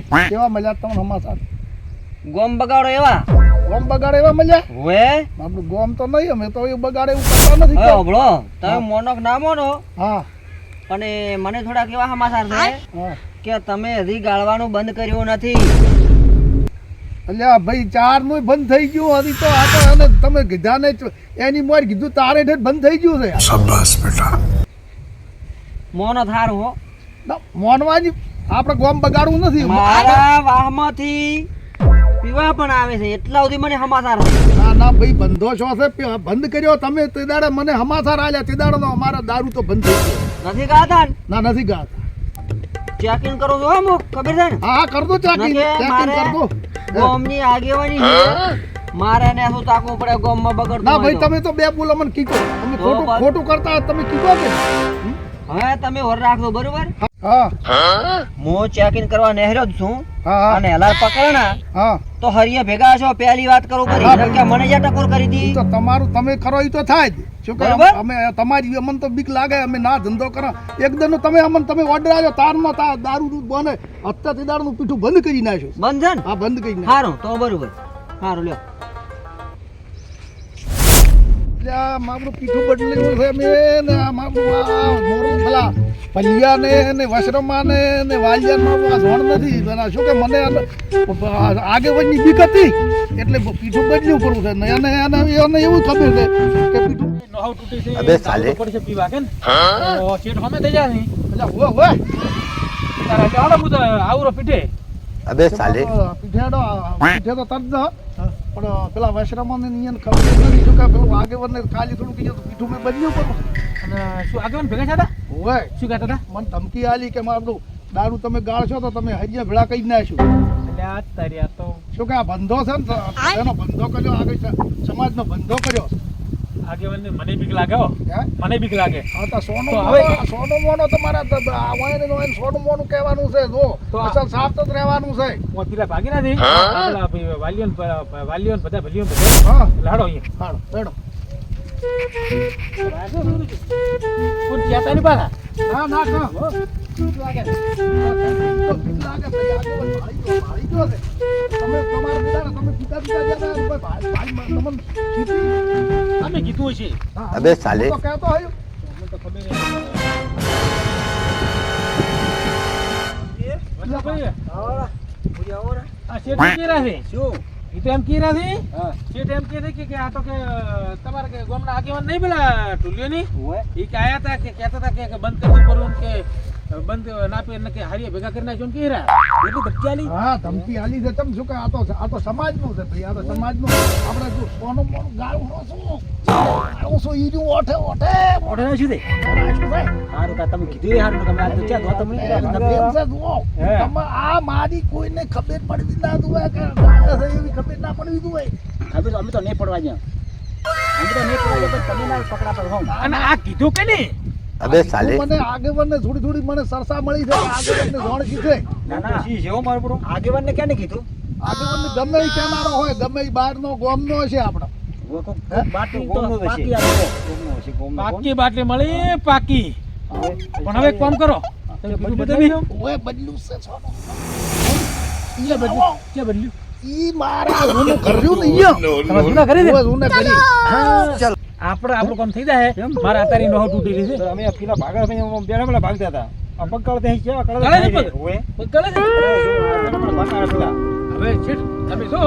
સમાચાર કેવા મળ્યા તમને સમાચાર ગોમ બગાડો એવા? ગોમ બગાડે એવા મળ્યા? હવે? આપણું ગોમ તો નહીં અમે તો એ બગાડે એવું કરતા નથી હવે હોભળો તમે મોનો ના મોનો. હા. પણ મને થોડા કેવા સમાચાર છે કે તમે હજી ગાળવાનું બંધ કર્યું નથી. અલ્યા ભાઈ ચારનું બંધ થઈ ગયું હજી તો આ તો અને તમે કીધા ને એની મોર કીધું તારે ઠેઠ બંધ થઈ ગયું છે. યાર. મોનો થાર હો. ના, મોનવાજી આપણે ગોમ બગાડવું નથી. મારા વાહમાંથી પીવા પણ આવે છે. એટલા સુધી મને હમાસાર ના ના ભાઈ બંધો છો છે. બંધ કર્યો. તમે તે દાડે મને હમાસાર આલ્યા. તે દાડે અમારા દારૂ તો બંધ થઈ ગયો. નથી ગાતા ના? નથી ગાતા. ચેકિંગ કરો છો હમ ખબર છે ને? હા હા કર દો ચેકિંગ. મારે કર દો. ગોમની આગેવાની છે. મારે ને શું તાકવું પડે? ગોમમાં બગડતું ના ભાઈ તમે તો બે બોલો મને કીધો. તમે ખોટું ખોટું કરતા તમે કીધો કે? હવે તમે ઓર રાખજો બરોબર? હા. ચેકિંગ કરવા નહેરો જ છું. અને હલાર પકડના તો હરિયા ભેગા છો પહેલી વાત કરો કરી કે મને જે ટકોર કરી દી તો તમારું તમે ખરો એ તો થાય જ. શું કે? અમે તમારી અમને તો બીક લાગે અમે ના ધંધો કરો. એકદમ તમે અમને તમે ઓર્ડર આવ્યો તારમાં તા દારૂ દૂધ બને. અત્યારથી દારૂનું પીઠું બંધ કરી નાખ્યું બંધ હા બંધ કરી નાખ્યું. સારું તો બરોબર. સારું લ્યો. એટલે આ મારું પીઠું બદલેલું છે મેં ને આ મારું મોરું પેલા પલિયા ને ને વશરમા ને ને વાલિયામાં આ ધોણ નથી. પેલા શું કે મને આને આગેવાનની બીક હતી. એટલે પીઠું બદલ્યું પડવું છે. ને એને એને એવું ખબર છે કે પીઠું નહાવ તૂટી છે. અબે સાલે. પડશે પીવા કે ને? તો હમે થઈ જાય ને એટલે હોય હોય તારા એટલે હાલો આવરો પીઠે. અબે સાલે. પીઠેડો પીઠે તો તરત ન પણ પેલા વશરમાને નિયન ખબર નથી. શું કે પેલું આગેવાનને ખાલી થોડું કીધું તો પીઠું મેં બન્યું પણ અને શું આગળ ભેગા થયા હતા? હોય શું કહેતા હતા? મને ધમકી આલી કે મારું દારૂ તમે ગાળશો તો તમે હરિયા ભેળા કહી નાખશું. એટલે આ તારી આ તો. શું કે આ બંધો છે ને? એનો બંધો કર્યો આગળ સમાજનો બંધો કર્યો. આગેવાનને મને બીક લાગે હો. મને બીક લાગે. હા તો સોનું તો હવે- સોનો મોનો તમારા વાયને નો સોનું મોનું કહેવાનું છે જો. તો અસલ સાફ જ રહેવાનું છે. પેલા ભાગી નથી વાલીઓન વાલીઓન બધા ભલીઓન બધા. હા. લાડો અહીંયા. હાલો બેડો. કોણ કહેતા નહીં પાછા? હા ના ના. લાગે. છે. તો બીક લાગે. ભાઈ આગળ ભાઈ ગયો છે તમે તમારા બેટા તમે કીધી? અમે કીધું છે અબે સાલે. તો કહેતો હોય. તમારે કે ગામના આગેવાન નહીં પેલા ટુલિયોની હોય. એ કે આયા હતા કે કહેતા હતા કે- કે બંધ કરી દઉં કરું કે બંધ ના નકે ને હારીએ ભેગા કરી નાખ્યો કે રહ્યા એટલું આલી હા ધમકી આલી છે. તમ શું કે આ તો આ તો સમાજનું છે ભાઈ આ તો સમાજનું આપણે જો સોનું મોનું ગાળું નો શું? ઈ ઓઠે ઓઠે? છે કા તમે કીધું એ તમે આ તો ચા તમે છે જુઓ. તમે આ મારી કોઈને ખબર પડવી ના દુએ કે એવી ખબર ના પડવી દુએ હવે અમે તો નહીં પડવા ગયા અમે તો નહીં પડવા તમે ના પર અને આ કીધું કે નહીં? અબે સાલે મને આગેવાનને થોડી થોડી મને સરસા મળી છે આગેવાનને જોણ કીધે. ના ના. છે હો મારો બ્રો આગેવાનને કેને કીધું? આગેવાનને ગમે ઈ કેનારો હોય ગમે ઈ બહારનો ગોમનો છે આપણો. પાકી બાટલી મળી પાકી. પણ હવે કોમ કરો. બદલ્યું ઓય બદલ્યું છે બદલ્યું બદલ્યું ઈ મારા કર્યું ને ઈયો. જૂના કરી દે. જૂને કરી. આપણે આપણું કામ થઈ જાય. મારા અત્યારે નોહ તૂટી રહી છે અમે પેલા ભાગા ભાઈ બેરા પેલા ભાગતા હતા. આ પગ તે કેવા કળા છે કાઢે પગ? ઓએ પગ ગળે છે? હવે છીટ તમે શું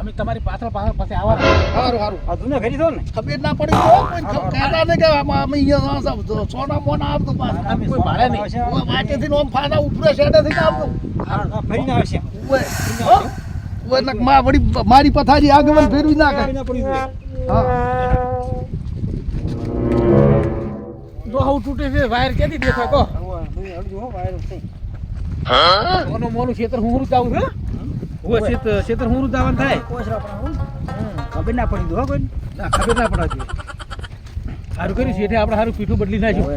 અમે તમારી પાછળ પાછળ પાસે આવા. સારું સારું આ જૂને ઘરી દો ને? ખબર ના પડી કહેતા નહીં કે અમે અહીંયા સોના મોના આવતું પાછું. અમે કોઈ ભાડે નહીં. વાટેથી ને આમ ફાના ઉપરે શેઠેથી ને આવતું. ફરીને આવશે. ઓય, ઓય નકમાં વળી મારી પથારી આગમન ફેરવી ના કરે. પડી જાય હા તૂટે છે વાયર ક્યાંથી દેખાય? કો હો વાયર થઈ મોનું મોનું ખેતર હું હું જાઉં છું હું. ખેતર ખેતર હું જવાનું થાય. કોસરા પણ ખબર ના પડી દો કોઈ ના ખબર ના પડે સારું કર્યું એટલે આપણે સારું પીઠું બદલી નાખ્યું.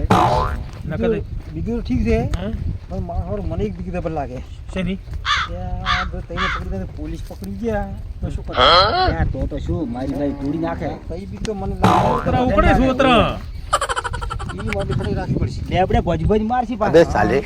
નકર બીજું ઠીક છે. હા? પણ મારો મને એક બીજી ખબર લાગે. શેની? પોલીસ પકડી ગયા. તો શું તો તો શું? મારી ભાઈ તોડી નાખે. કઈ બી તો મને ઉતરા ઉકળે છે ઉતરા. મોટી રાખવી પડશે. આપણે ભજ ભજ મારશી પાછા. સાલે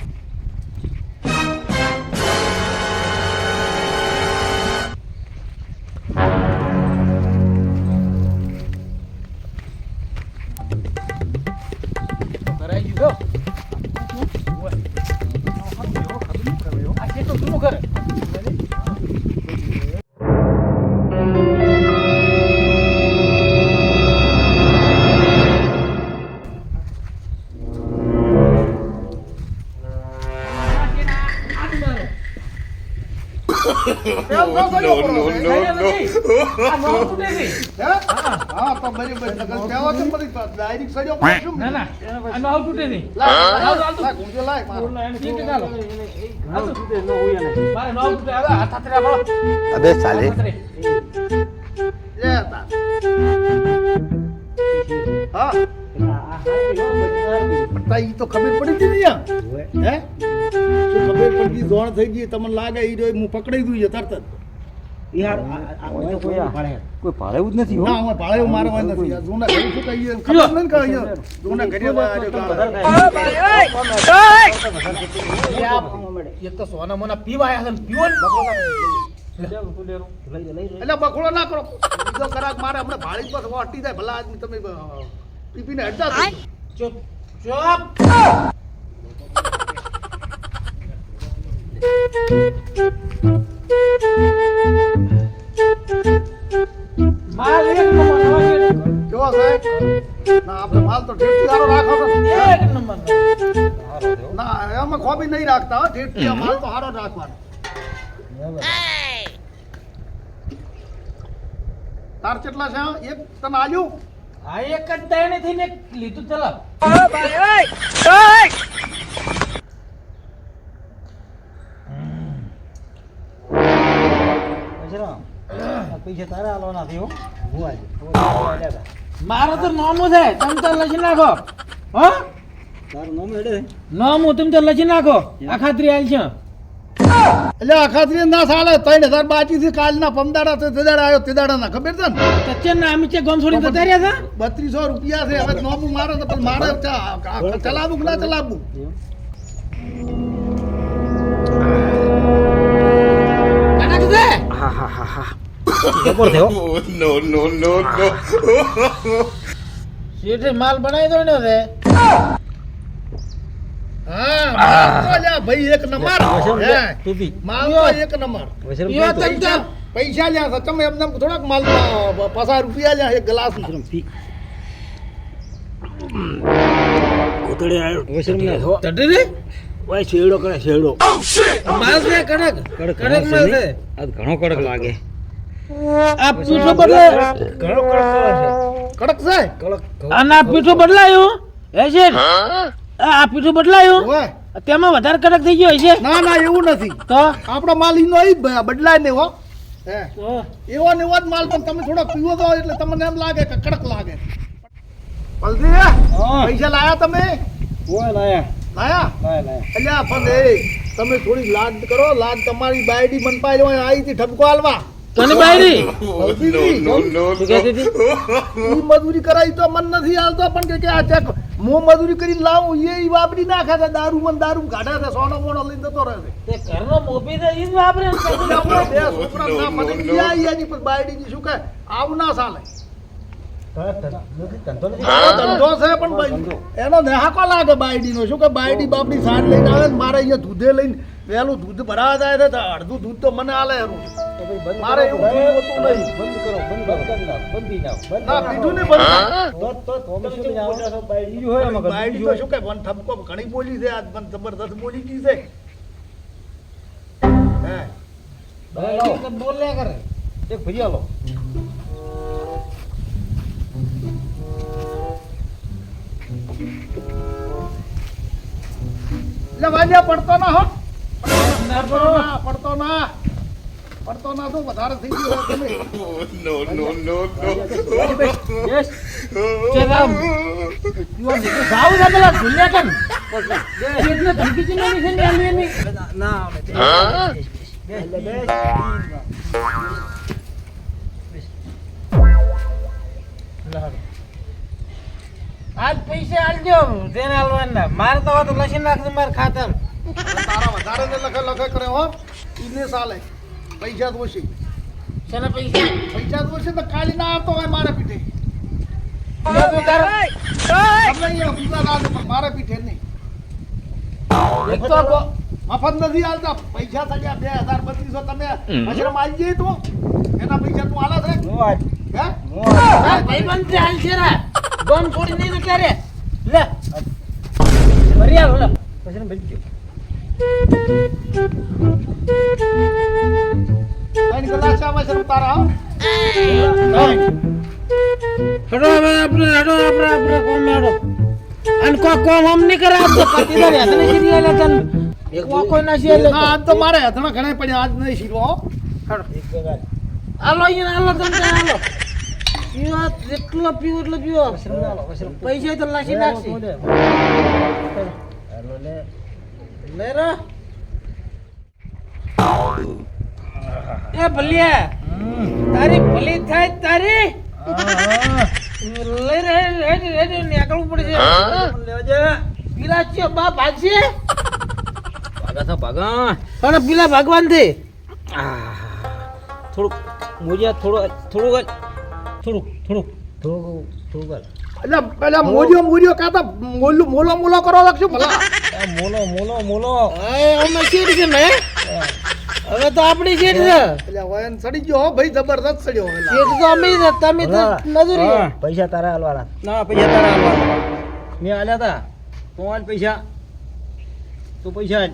પણ તાઈ હા તો ખબર પડી હતી ને હે ખબર જોણ થઈ ગઈ તમને લાગે ઈ રહ્યો, હું પકડાઈ દઉં છે તરત જ કોઈ ભાડેવું જ નથી ના હું ભાળે મારે નથી. જૂના ઘરે શું કહીએ? ખબર નહીં કે જૂના ઘરે વાળા તો સોના મોના પીવા આયા છે પીવો એટલે બખોડો ના કરો. બીજો કરાક મારે હમણાં ભાળી પર હટી જાય ભલા આદમી તમે પીપીને હટતા. ચૂપ ચૂપ માલ એક નંબર કેવો સાહેબ ના આપણે માલ તો ઠેઠથી રાખો એક નંબર ના. એમાં ખોબી નહીં રાખતા હો માલ તો સારો રાખવાનો. તાર કેટલા છે? એક તને આલ્યું? હા એક જ દાયણે થઈને લીધું ઓય બજરામ, પૈસા તારે આલવાના થયો હો. હું આજે. હું. મારો તો નોમું છે તમે તો લખી નાખો. હો? તારું નામ હેડે છે? નોમું તમે તો લખી નાખો. આ ખાતરી આલ છે. એટલે અખાત્રી ના સાલે ત્રણ હજાર બાકી થી કાલના પમદાડા તો તેદાડા આવ્યો તેદાડા ના ખબર છે ને? તચ્ચન ના અમે છે ગમ છોડી જતા રહ્યા છે? બત્રીસો રૂપિયા છે હવે નોમું મારો તો પણ મારે ચા- આ ચલાવવું કે હા હા હા છે જબર થયો. નો નો નો no. શેઠે માલ બનાવી દો ને હવે. હા તો ભાઈ એક નંબર. હે. ટોપી. માલ તો એક નંબર. વસરમ પીવો તો- તમ તો પૈસા લ્યા છે. તમે એમને થોડાક માલ પચાસ રૂપિયા લ્યા એક ગ્લાસ. વસરમ ના. રે? ઓય કરે કડક કડક. છે. નહીં? આ ઘણો કડક લાગે. આ પીઠો બદલે ઘણો કડક છે. કડક છે કડક આના પીઠો બદલાયું? હે આ પીઠું બદલાયું? તેમાં વધારે કડક થઈ ગયો છે ના ના એવું નથી. તો? આપણો માલ ઈનો બદલાય નહીં હો? હે એવો ને એવો જ માલ પણ તમે થોડો પીવો તો એટલે તમને એમ લાગે કે કડક લાગે. પલજી હા. પૈસા લાયા તમે? ઓય લાયા. લાયા? લાયા લાયા. અલ્યા પણ એ તમે થોડી લાદ કરો લાદ તમારી બાયડી મનપાઈ હોય આવી ઠપકો હાલવા તને બાયરી મજૂરી કરાવી તો મન નથી આવતો પણ કે કે આ ચેક હું મજૂરી કરી લાવું એ ઈ વાપરી નાખે છે દારૂ મન દારૂ કાઢે છે સોનો મોનો લઈને જતો રહે છે. તે ઘરનો મોભી છે ઈ જ વાપરે એની પર શું કહે? આવું ના ચાલે ધંધો છે પણ એનો નેહાકો લાગે બાયડીનો. શું કે બાયડી બાપડી લઈને આવે મારે અહીંયા દૂધે લઈને વહેલું દૂધ ભરાવા જાય છે અડધું દૂધ તો મને આલે એનું. તો ભાઈ બંધ મારે કરો. એવું હોતું નહીં. બંધ કરો બંધ બંધ કરી નાખ બંધ કરી નાખ. બંધ ના કરી પીધું બંધ તો તો તમે શું જાણો? બીજું હોય એમાં કશું. તો શું કે વન ઠપકો ઘણી બોલી છે આજ મને જબરદસ્ત બોલી ગઈ છે. હે? બાયરી તો કરે. એક ભજીયા લો. એટલે વાલિયા પડતો ના હો. પડતો ના પડતો ના. પડતો ના તો વધારે થઈ ગયું યસ ચેરામ જાવ પેલા ભૂલ્યા કેમ ધમકી છે ને આલી આજ પૈસા આલજો જેને આલવાના. મારે તો લસી નાખશે મારે ખાતર તારા વધારે ને લખે લખે કરે હો. ઈને ચાલે પૈસા જ ઓછી. શેના પૈસા? પૈસા જ ઓછી તો કાલી ના આવતો હોય મારા પીઠે. મારા ના પીઠે નહીં. એક તો બ- મફત નથી હાલતા પૈસા થયા બે હજાર બત્રીસો તમે મશરૂમ આવી જઈએ તો. એના પૈસા તું આલા છે? નો નો ભાઈબંધ છે, હાલ છે રા. ગમ છોડી નહીં તો ક્યારે? લે. ફરી આવ, લે. પછી ને હેડો હવે આપણે હેડો આપણે આપણે કોમ હેડો અને કો કોમ હમ નહીં કરે આજ તો પાટીદાર હેતને સીધી આલે તન કો કોઈ ના સીધે ના આજ તો મારે હથણા ઘણા પડ્યા આજ નહીં શીરવો હો. આલો અહીંયા આલો તમ આલો પીવો જેટલો પીવો એટલો પીવો મશરૂમ ના લો મશરૂમ પૈસા તો લાસી નાખશી હાલો લે લે રે એ ભલિયા તારી ભલી થાય તારી. લઈ રે હેડ હેડ નીકળવું પડશે લેજે પીલા છે બા ભાગશે? ભાગા તો ભાગા. પણ પીલા ભગવાનથી થોડુંક મોજિયા થોડું થોડુંક થોડુંક થોડુંક થોડુંક થોડુંક એટલે પેલા મોજો મોજો કાતા મોલો મોલો મોલો કરો લાગશું ભલા. મોલો મોલો મોલો. એ અમે સીટ છે ને? હવે તો આપણી સીટ છે. એટલે વયન સડી ગયો હો ભાઈ જબરદસ્ત સડ્યો હવે. સીટ તો અમે જ તમે તો નજરી. પૈસા તારા હાલવાના. ના પૈસા તારા હાલવાના. મેં હાલ્યા તા. તું હાલ પૈસા. તું પૈસા.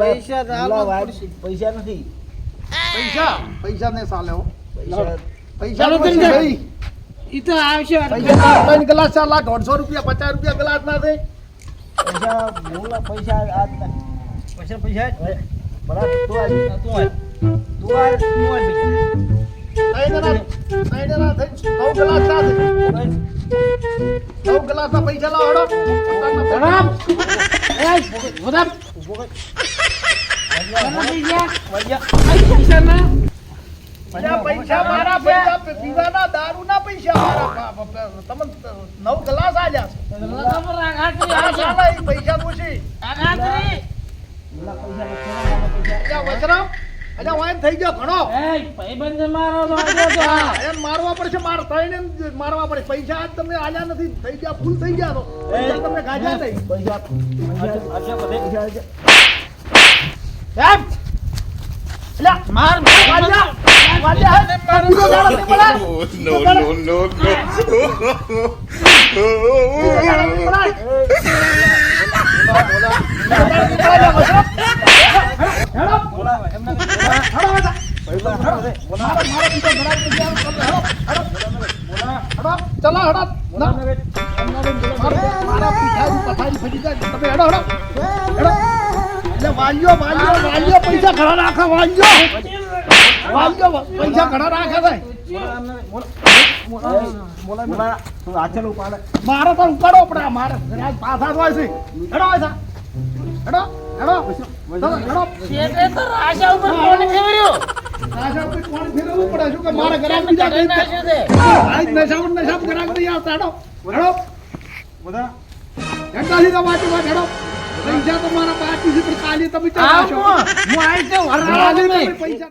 પૈસા પૈસા નથી. પૈસા? પૈસા ને સાલે હો. પૈસા પૈસા ઈ તો આવશે. પૈસા ગ્લાસ ચાર લાખ દોઢસો રૂપિયા પચાસ રૂપિયા ગ્લાસ ના થાય પૈસા મોલા પૈસા ના પૈસા પૈસા. બરાબર તું હાલ તું હાલ તું હાલ તું હાલ પૈસા લાવો. પૈસા ના પૈસા પૈસા મારા પૈસા. પીવાના દારૂના પૈસા મારા પ- પ- તમે નવ ગ્લાસ આલ્યા છે. પૈસા પૂછી. વાયન થઈ ગયો ઘણો. ભાઈબંધ મારો મારવા પડશે માર થઈને મારવા પડે. પૈસા આજ તમે આલ્યા નથી. થઈ ગયા ફૂલ થઈ ગયા તો. પૈસા તમે ગાજ્યા નહીં. પૈસા પૈસા. પૈસા આપ્યા. માર. No, no, no, ચલો હેડો. ના. મોલા બેટ મારા મારા પીઠાની પથારી ફરી જાય તમે હેડો હેડો હેડો એટલે વાલ્યો વાલ્યો વાલ્યો પૈસા ઘણા નાખા વાલ્યો પૈસા ઘણા રાખે છે મોલા મોલા તું હાથેલું ઉપાડે મારે તો ઉપાડવો પડે મારે પાછા જ હોય છે. હેડો હોય હેડો હેડો. હેડો શેઠે તો રાજા ઉપર કોણ ફેર્યો પાછા કોઈ કોણ ફેરવવું પડે? શું કે મારે બીજા કઈ આજ નહીં આવતા. હેડો હેડો. બધા હેડો સીધા વાંચી વાંચ હેડો. પૈસા તો મારા બાકી છે પણ કાલે તમે આવો ચાલો હું કાલે નહીં. પૈસા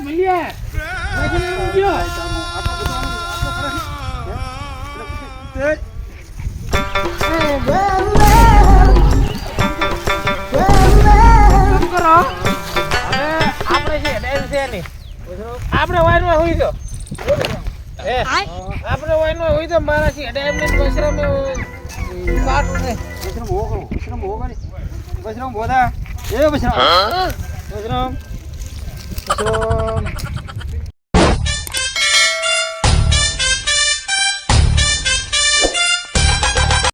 ભલિયા આપણે છે ડેન છે નહીં આપણે વાઈનમાં હોઈ દો હે આપણે વાઈનમાં હોઈ દો મારા છે ડેમ ને બસરા મે કાટ ને વૈષ્ણવ હો કરો વૈષ્ણવ હો કરી વૈષ્ણવ બોધા એ વૈષ્ણવ વૈષ્ણવ